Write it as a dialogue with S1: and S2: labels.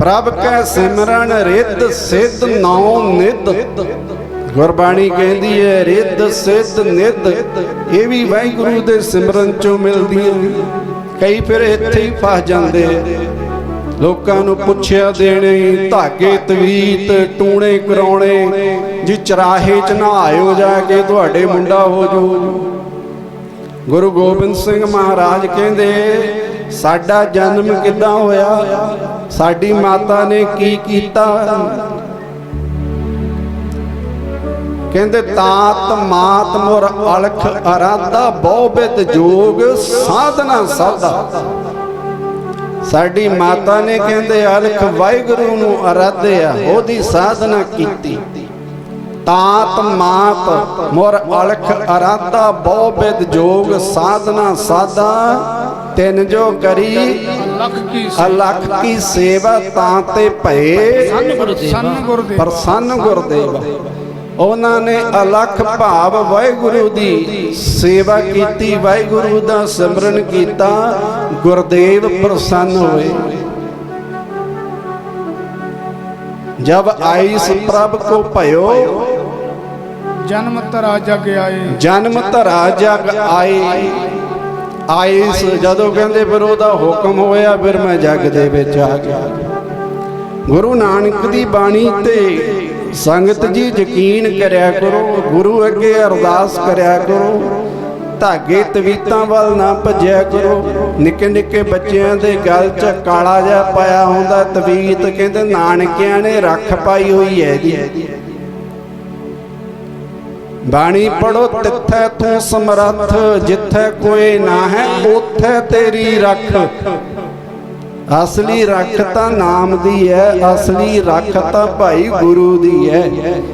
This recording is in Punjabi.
S1: ਪ੍ਰਭ ਕੈ ਸਿਮਰਨ ਰਿੱਧ ਸਿੱਧ ਨੌ ਨਿਧ। ਗੁਰਬਾਣੀ ਕਹਿੰਦੀ ਹੈ ਰਿੱਧ ਸਿੱਧ ਨਿਧ। ਇਹ ਵੀ ਵਾਹਿਗੁਰੂ ਦੇ ਸਿਮਰਨ ਚੋਂ ਮਿਲਦੀਆਂ ਕਈ ਫਿਰ ਇੱਥੇ ਹੀ ਫਸ ਜਾਂਦੇ ਆ। ਲੋਕਾਂ ਨੂੰ ਪੁੱਛਿਆ ਦੇਣੇ, ਧਾਗੇ ਤਵੀਤ, ਟੂਣੇ ਕਰਾਉਣੇ, ਜੀ ਚਰਾਹੇ ਚ ਨਹਾਇਓ ਜਾ ਕੇ ਤੁਹਾਡੇ ਮੁੰਡਾ ਹੋ ਜੂ। ਗੁਰੂ ਗੋਬਿੰਦ ਸਿੰਘ ਮਹਾਰਾਜ ਕਹਿੰਦੇ ਸਾਡਾ ਜਨਮ ਕਿੱਦਾਂ ਹੋਇਆ? ਸਾਡੀ ਮਾਤਾ ਨੇ ਕੀ ਕੀਤਾ? ਕਹਿੰਦੇ, ਤਾਤ ਮਾਤ ਮੁਰ ਅਲਖ ਅਰਾਧਾ ਬਹੁ ਜੋਗ ਸਾਧਨਾ ਸਾਧਾ। ਸਾਡੀ ਮਾਤਾ ਨੇ ਕਹਿੰਦੇ, ਅਲਖ ਵਾਹਿਗੁਰੂ ਨੂੰ ਅਰਾਧਿਆ ਉਹਦੀ ਸਾਧਨਾ ਕੀਤੀ। ਤਾਤ ਮਾਤ ਮੁਰ ਅਲਖ ਅਰਾਧਾ ਬਹੁ ਬਿਦ ਜੋਗ ਸਾਧਨਾ ਸਾਧਾ। ਤਿੰਨ ਜੋ ਕਰੀ
S2: ਲੱਖ ਕੀ
S1: ਅਲਖ ਕੀ ਸੇਵਾ ਤਾਂ ਤੇ ਭਏ।
S2: ਸੰਨ ਗੁਰਦੇਵ। ਸੰਨ ਗੁਰਦੇਵ।
S1: ਪ੍ਰਸੰਨ ਗੁਰਦੇਵ। ਉਹਨਾਂ ਨੇ ਅਲਖ ਭਾਵ ਵਾਹਿਗੁਰੂ ਦੀ ਸੇਵਾ ਕੀਤੀ ਵਾਹਿਗੁਰੂ ਦਾ ਸਿਮਰਨ ਕੀਤਾ ਗੁਰਦੇਵ ਪ੍ਰਸੰਨ ਹੋਏ। ਜਬ ਆਈਸ ਪ੍ਰਭ ਕੋ ਭਇਓ
S2: ਜਨਮ ਤਰਾ ਜਗ ਆਏ।
S1: ਜਨਮ ਧਰਾ ਜਗ ਆਏ। ਆਈਸ ਜਦੋਂ ਕਹਿੰਦੇ ਫਿਰ ਉਹਦਾ ਹੁਕਮ ਹੋਇਆ, ਫਿਰ ਮੈਂ ਜਗ ਦੇ ਵਿੱਚ ਆ ਗਿਆ। ਗੁਰੂ ਨਾਨਕ ਦੀ ਬਾਣੀ ਤੇ ਸੰਗਤ ਜੀ ਯਕੀਨ ਕਰਿਆ ਕਰੋ, ਗੁਰੂ ਅੱਗੇ ਅਰਦਾਸ ਕਰਿਆ ਕਰੋ, ਧਾਗੇ ਤਵੀਤਾਂ ਵੱਲ ਨਾ ਭੱਜਿਆ ਕਰੋ। ਨਿੱਕੇ ਨਿੱਕੇ ਬੱਚਿਆਂ ਦੇ ਗਲ 'ਚ ਕਾਲਾ ਜਿਹਾ ਪਾਇਆ ਹੁੰਦਾ, ਤਵੀਤ ਕਹਿੰਦੇ ਨਾਨਕਿਆਂ ਨੇ ਰੱਖ ਪਾਈ ਹੋਈ ਹੈ ਜੀ। ਬਾਣੀ ਪੜੋ ਤਿੱਥੈ ਤੂੰ ਸਮਰੱਥ, ਜਿੱਥੈ ਕੋਈ ਨਾ ਹੈ ਉਥੇ ਤੇਰੀ ਰੱਖ। ਅਸਲੀ ਰੱਖ ਤਾਂ ਨਾਮ ਦੀ ਹੈ ਅਸਲੀ ਰੱਖ ਤਾਂ ਭਾਈ ਗੁਰੂ ਦੀ ਹੈ